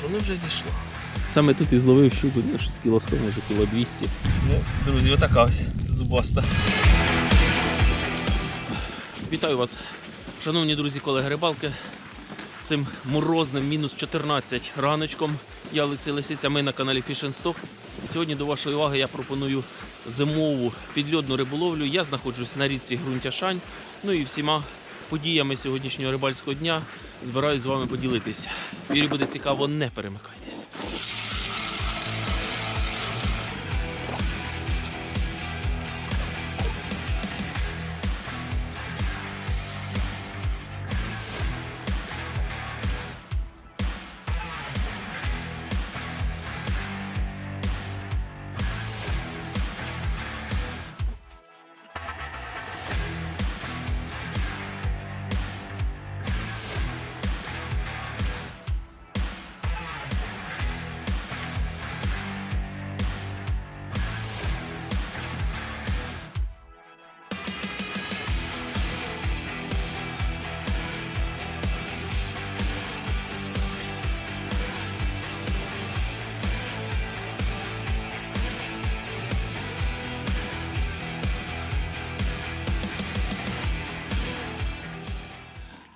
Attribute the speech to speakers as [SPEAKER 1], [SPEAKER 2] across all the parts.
[SPEAKER 1] що не вже зійшло.
[SPEAKER 2] Саме тут і зловив щуку, ну, щось кіло 100, може кіло 200.
[SPEAKER 1] Ну, друзі, отака ось зубаста.
[SPEAKER 2] Вітаю вас, шановні друзі, колеги рибалки. Цим морозним мінус 14 раночком. Я Олексій Лисиця, ми на каналі Fish and Stock. Сьогодні до вашої уваги я пропоную зимову підльодну риболовлю. Я знаходжусь на річці Грунтяшань. Ну і всіма подіями сьогоднішнього рибальського дня збираюсь з вами поділитися. Вірю, буде цікаво, не перемикайтесь.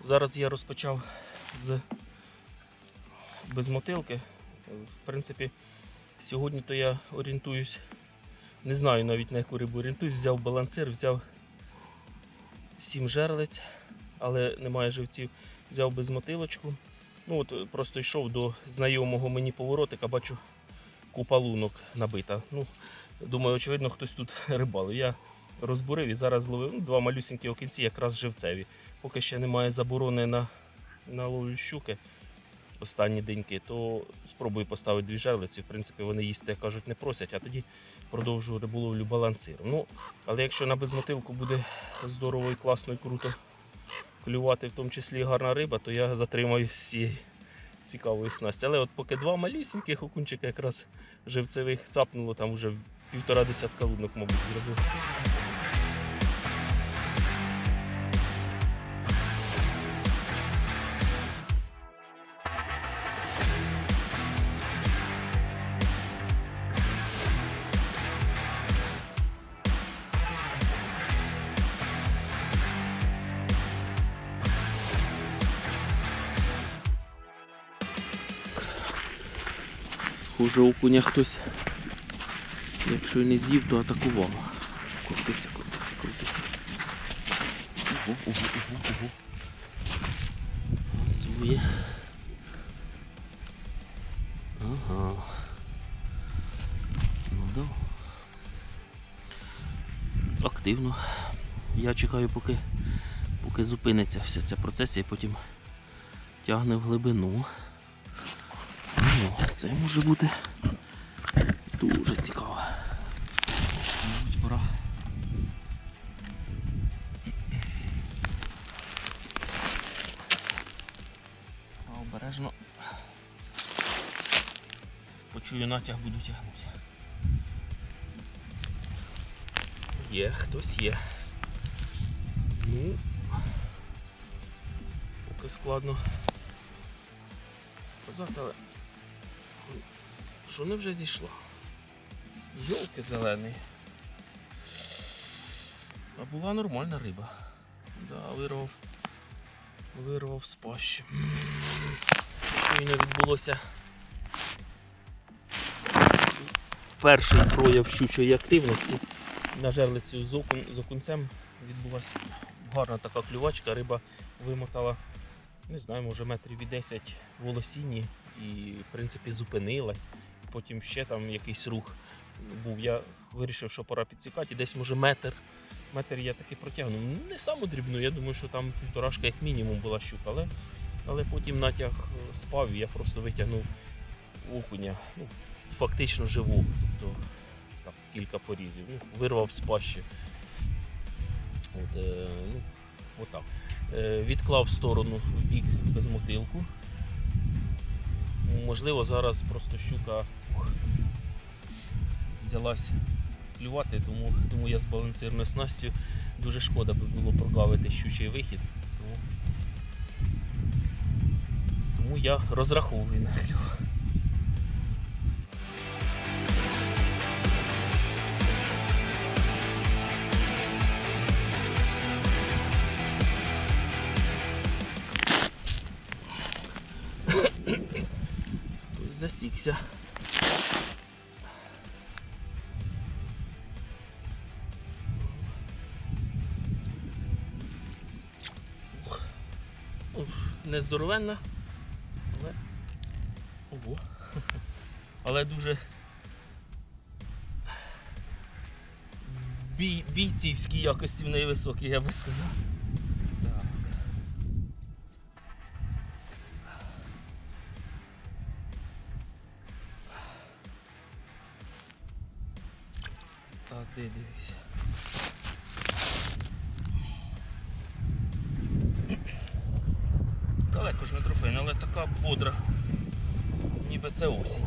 [SPEAKER 2] Зараз я розпочав з безмотилки. В принципі, сьогодні то я орієнтуюсь, не знаю навіть на яку рибу орієнтуюсь, взяв балансир, взяв 7 жерлиць, але немає живців, взяв безмотилочку. Ну от е, просто йшов до знайомого мені поворотика, бачу купа лунок набита. Ну, думаю, очевидно, хтось тут рибалив. Я розбурив і зараз зловив ну, два малюсінькі окінці, якраз живцеві поки ще немає заборони на, на ловлю щуки останні деньки, то спробую поставити дві жерлиці. В принципі, вони їсти, як кажуть, не просять, а тоді продовжую риболовлю балансиром. Ну, але якщо на безмотилку буде здорово і класно і круто клювати, в тому числі і гарна риба, то я затримаюсь з цієї цікавої снасті. Але от поки два малюсіньких окунчика якраз живцевих цапнуло, там вже півтора десятка лунок, мабуть, зробив. Схоже, окуня хтось, якщо не з'їв, то атакував. Крутиться, крутиться, крутиться. Ого, ого, ого, ого. Зує. Ага. Ну да. Активно. Я чекаю, поки, поки зупиниться вся ця процесія, потім тягне в глибину. Ну, це може бути дуже цікаво. Мабуть, пора. Обережно. Почую натяг, буду тягнути. Є, хтось є. Ну, поки складно сказати, але що не вже зійшло? Йолки зелений. А була нормальна риба. Да, вирвав. Вирвав з пащі. Щойно відбулося перший прояв щучої активності. На жерлицю з, окун, з окунцем відбулася гарна така клювачка, риба вимотала, не знаю, може метрів і 10 в волосінні і в принципі зупинилась. Потім ще там якийсь рух був. Я вирішив, що пора підсікати. І десь може метр. Метр я таки протягнув. Не саму дрібну, я думаю, що там півторашка як мінімум була щука, але, але потім натяг е, спав і я просто витягнув окуня. Ну, фактично живу. Тобто там, кілька порізів. Ну, вирвав з пащі. От, е, ну, отак. Е, відклав в сторону в бік безмотилку. Можливо, зараз просто щука ух, взялась клювати, тому, тому я з балансирною снастю дуже шкода би було прогавити щучий вихід. Тому, тому я розраховую на клюв. Засікся. Ух. Ух, Не здоровенна, але. Ого. Але дуже бій, бійцівські якості в неї високі, я би сказав. Далеко ж не трофейна, але така бодра. Ніби це осінь.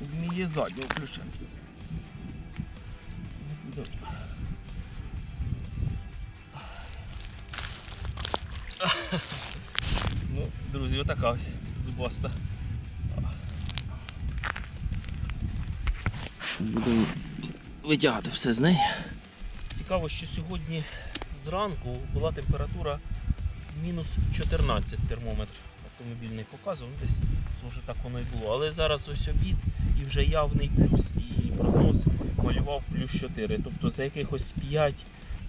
[SPEAKER 2] Вміє заднього ключа. Ну, друзі, отака ось зубаста. Будемо витягати все з неї. Цікаво, що сьогодні зранку була температура мінус 14 термометр. Автомобільний показував, ну десь може так воно і було. Але зараз ось обід і вже явний плюс. І прогноз малював плюс 4. Тобто за якихось 5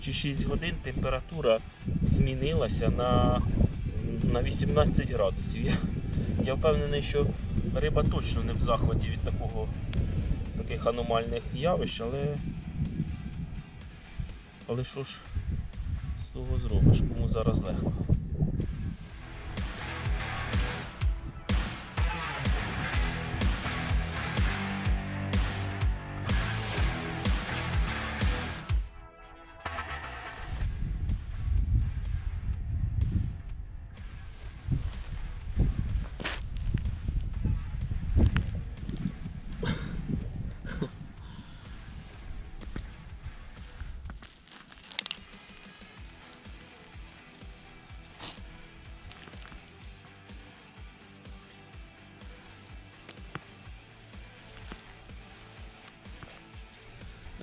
[SPEAKER 2] чи 6 годин температура змінилася на, на 18 градусів. Я, впевнений, що риба точно не в захваті від такого таких аномальних явищ, але. Але що ж з того зробиш, кому зараз легко.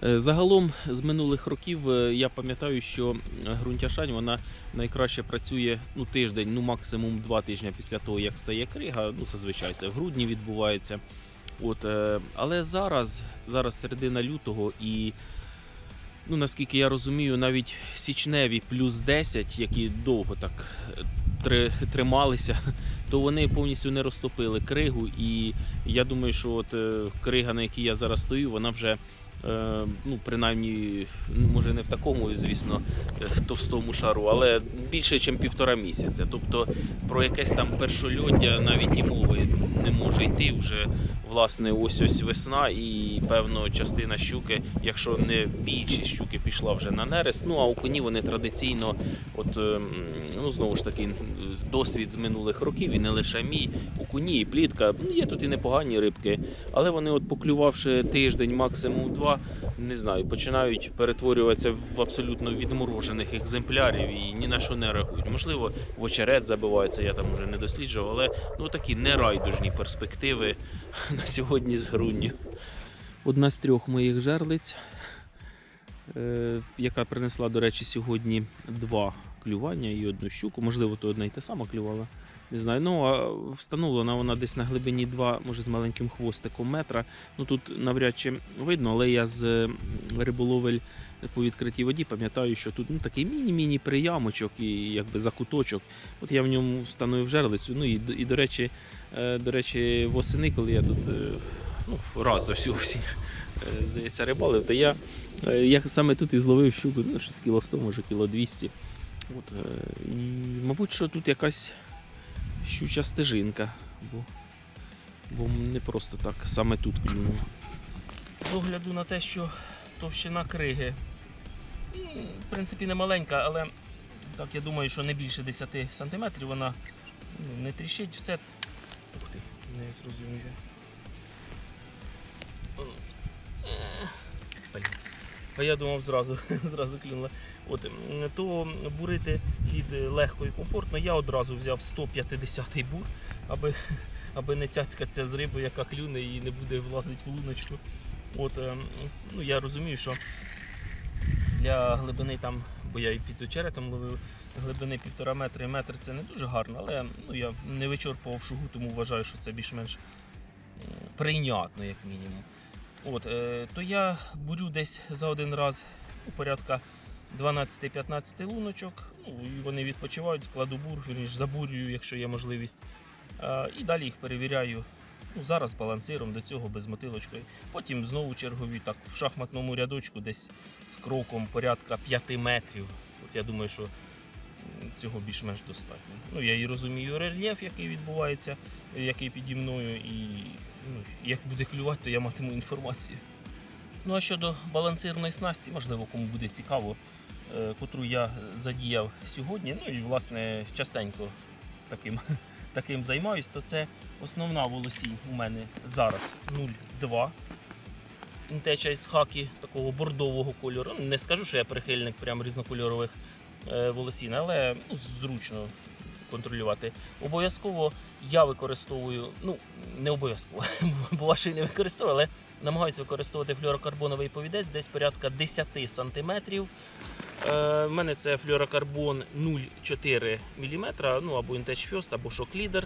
[SPEAKER 2] Загалом з минулих років е, я пам'ятаю, що ґрунтяшань вона найкраще працює ну, тиждень, ну максимум два тижні після того, як стає крига. Ну, зазвичай це в грудні відбувається. От, е, але зараз, зараз середина лютого і. Ну, наскільки я розумію, навіть січневі плюс 10, які довго так е, три- трималися, то вони повністю не розтопили кригу. І я думаю, що от е, крига, на якій я зараз стою, вона вже е, ну, принаймні, може не в такому, звісно, е, товстому шару, але більше, ніж півтора місяця. Тобто про якесь там першольоття навіть і мови не може йти вже. Власне, ось ось весна, і певно частина щуки, якщо не більшість щуки пішла вже на нерест. Ну а у коні вони традиційно, от ем, ну знову ж таки, досвід з минулих років, і не лише мій, у коні і плітка. Ну, є тут і непогані рибки, але вони, от поклювавши тиждень, максимум два, не знаю, починають перетворюватися в абсолютно відморожених екземплярів і ні на що не реагують. Можливо, в очерет забиваються, я там вже не досліджував, але ну такі нерайдужні перспективи на сьогодні з грудня. Одна з трьох моїх жерлиць, е, яка принесла, до речі, сьогодні два клювання і одну щуку. Можливо, то одна й та сама клювала. Не знаю. Ну, а встановлена вона десь на глибині 2, може з маленьким хвостиком метра. Ну тут навряд чи видно, але я з риболовель по відкритій воді пам'ятаю, що тут ну, такий міні-міні приямочок і якби закуточок. От я в ньому встановив жерлицю. Ну і, і до речі, е, до речі, восени, коли я тут е, ну, раз за всю осінь, е, здається, рибалив, то я, я саме тут і зловив щуку, ну, щось кіло 100, може кіло 200. От, і, мабуть, що тут якась щуча стежинка, бо, бо не просто так саме тут клюнуло. З огляду на те, що товщина криги, в принципі, не маленька, але так я думаю, що не більше 10 см вона ну, не тріщить, все. Ух ти, не зрозумів. А я думав зразу, зразу клюнула. От, то бурити лід легко і комфортно. Я одразу взяв 150-й бур, аби, аби не цяцькатися з рибою, яка клюне і не буде влазити в луночку. От, е, ну, я розумію, що для глибини там, бо я і під очеретом ловив, глибини півтора метра і метр це не дуже гарно, але ну, я не вичерпував шугу, тому вважаю, що це більш-менш прийнятно, як мінімум. От, е, то я бурю десь за один раз у порядка 12-15 луночок. Ну, і вони відпочивають, кладу бур, забурюю, якщо є можливість. І далі їх перевіряю. Ну, зараз балансиром, до цього без мотилочкою. Потім знову чергові, так в шахматному рядочку, десь з кроком порядка 5 метрів. От я думаю, що цього більш-менш достатньо. Ну, я і розумію рельєф, який відбувається, який піді мною, і як буде клювати, то я матиму інформацію. Ну а щодо балансирної снасті, можливо, кому буде цікаво, е, котру я задіяв сьогодні, ну і власне частенько таким, таким займаюсь, то це основна волосінь у мене зараз 0,2. Інтеча із хаки такого бордового кольору. Ну, Не скажу, що я прихильник прям різнокольорових е, волосін, але ну, зручно контролювати. Обов'язково я використовую, ну не обов'язково, бо ваші не використовую, але намагаюся використовувати флюорокарбоновий повідець десь порядка 10 см. Е, в мене це флюорокарбон 0,4 мм, ну або Intech First, або Shock Leader.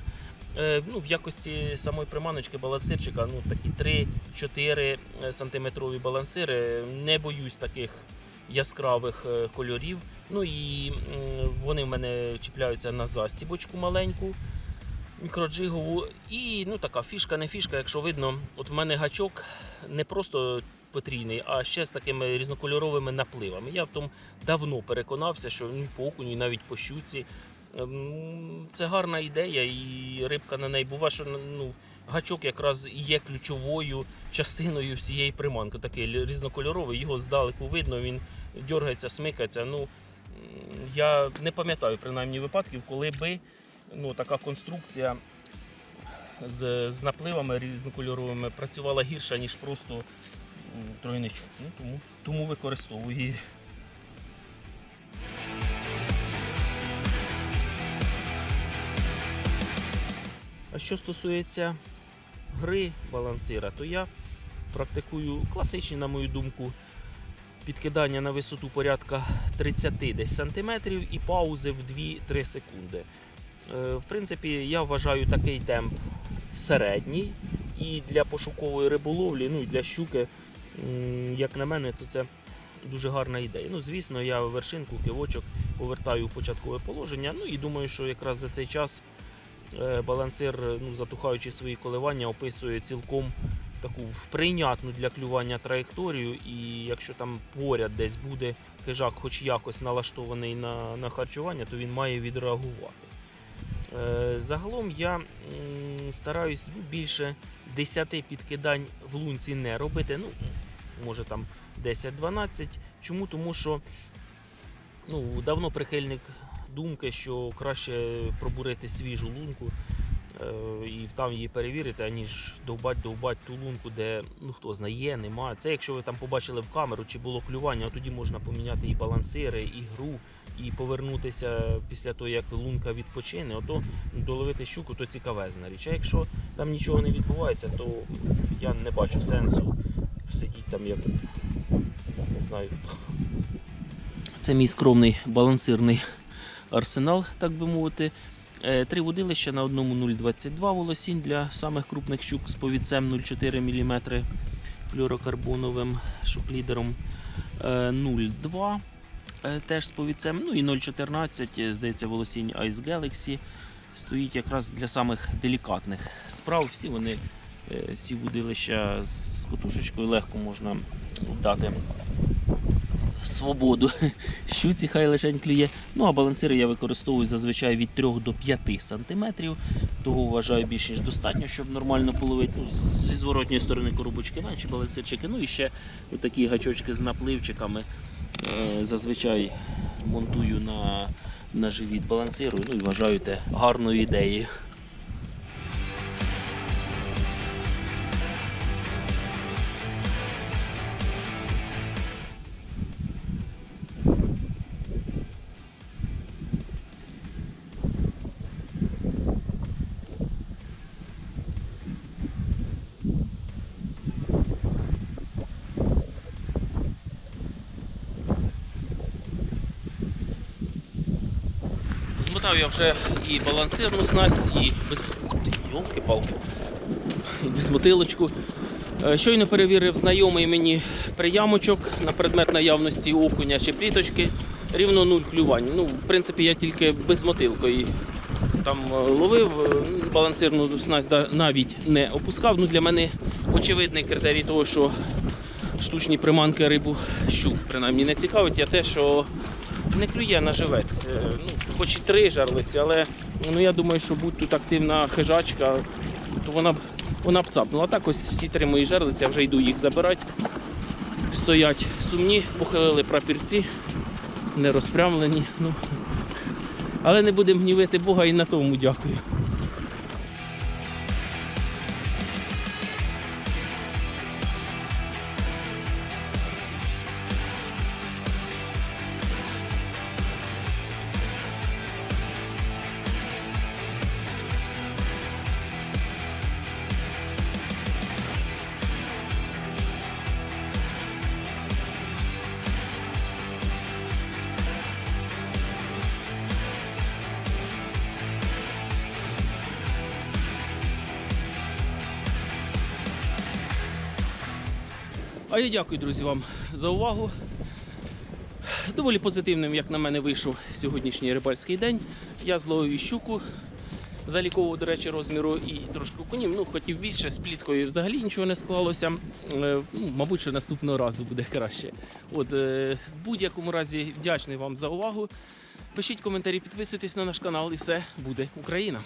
[SPEAKER 2] Е, ну, в якості самої приманочки балансирчика ну, такі 3-4 сантиметрові балансири. Не боюсь таких яскравих е, кольорів. Ну і вони в мене чіпляються на застібочку маленьку, мікроджигову. І ну, така фішка, не фішка, якщо видно, от в мене гачок не просто потрійний, а ще з такими різнокольоровими напливами. Я в тому давно переконався, що ні по окуню, навіть по щуці. Ем, Це гарна ідея, і рибка на неї бува, що ну, гачок якраз є ключовою частиною всієї приманки. Такий різнокольоровий, його здалеку видно, він дергається, смикається. Ну, я не пам'ятаю принаймні випадків, коли би ну, така конструкція з, з напливами різнокольоровими працювала гірше, ніж просто тройничок. Ну, тому, тому використовую її. А що стосується гри балансира, то я практикую класичні, на мою думку, підкидання на висоту порядка 30 десь сантиметрів і паузи в 2-3 секунди. Е, В принципі, я вважаю такий темп середній. І для пошукової риболовлі, ну і для щуки, як на мене, то це дуже гарна ідея. Ну, звісно, я вершинку, кивочок повертаю в початкове положення. Ну і думаю, що якраз за цей час е, балансир, ну, затухаючи свої коливання, описує цілком таку прийнятну для клювання траєкторію. І якщо там поряд десь буде хижак, хоч якось налаштований на, на харчування, то він має відреагувати. Е, Загалом я стараюсь ну, більше 10 підкидань в лунці не робити. Ну, може там 10-12. Чому? Тому що ну, давно прихильник думки, що краще пробурити свіжу лунку і там її перевірити, аніж довбать довбать ту лунку, де ну хто знає, немає. Це якщо ви там побачили в камеру чи було клювання, тоді можна поміняти і балансири, і гру, і повернутися після того, як лунка відпочине, ото доловити щуку, то цікавезна річ. А якщо там нічого не відбувається, то я не бачу сенсу сидіти там як не знаю. Це мій скромний балансирний арсенал, так би мовити. Е, Три водилища на одному 0,22 волосінь для самих крупних щук з повідцем 0,4 мм флюорокарбоновим шуклідером Е, 0,2 е, теж з повідцем. Ну і 0,14, е, здається, волосінь Ice Galaxy стоїть якраз для самих делікатних справ. Всі вони, е, всі водилища з котушечкою легко можна дати свободу щуці, хай лишень клює. Ну а балансири я використовую зазвичай від 3 до 5 см. Того вважаю більш ніж достатньо, щоб нормально половити. Ну, зі зворотньої сторони коробочки менші балансирчики. Ну і ще такі гачочки з напливчиками. Е, зазвичай монтую на, на живіт балансирую. Ну і вважаю те гарною ідеєю. Під'єднав я вже і балансирну снасть, і без... Йолки-палки. І безмотилочку. Е, Щойно перевірив знайомий мені приямочок на предмет наявності окуня чи пліточки. Рівно нуль клювань. Ну, в принципі, я тільки безмотилкою там е, ловив, е, балансирну снасть навіть не опускав. Ну, для мене очевидний критерій того, що штучні приманки рибу щук принаймні не цікавить, є те, що не клює на живець. Е, Ну, хоч і три жарлиці, але ну, я думаю, що будь тут активна хижачка, то вона б вона б цапнула. А так ось всі три мої жерлиці, я вже йду їх забирати. Стоять сумні, похилили прапірці, не розпрямлені. Ну. Але не будемо гнівити Бога і на тому дякую. А я дякую, друзі, вам за увагу. Доволі позитивним, як на мене, вийшов сьогоднішній рибальський день. Я зловив щуку залікового, до речі, розміру і трошки окунів. Ну, хотів більше, з пліткою взагалі нічого не склалося. Е, Ну, мабуть, що наступного разу буде краще. От, е, в будь-якому разі вдячний вам за увагу. Пишіть коментарі, підписуйтесь на наш канал і все буде Україна.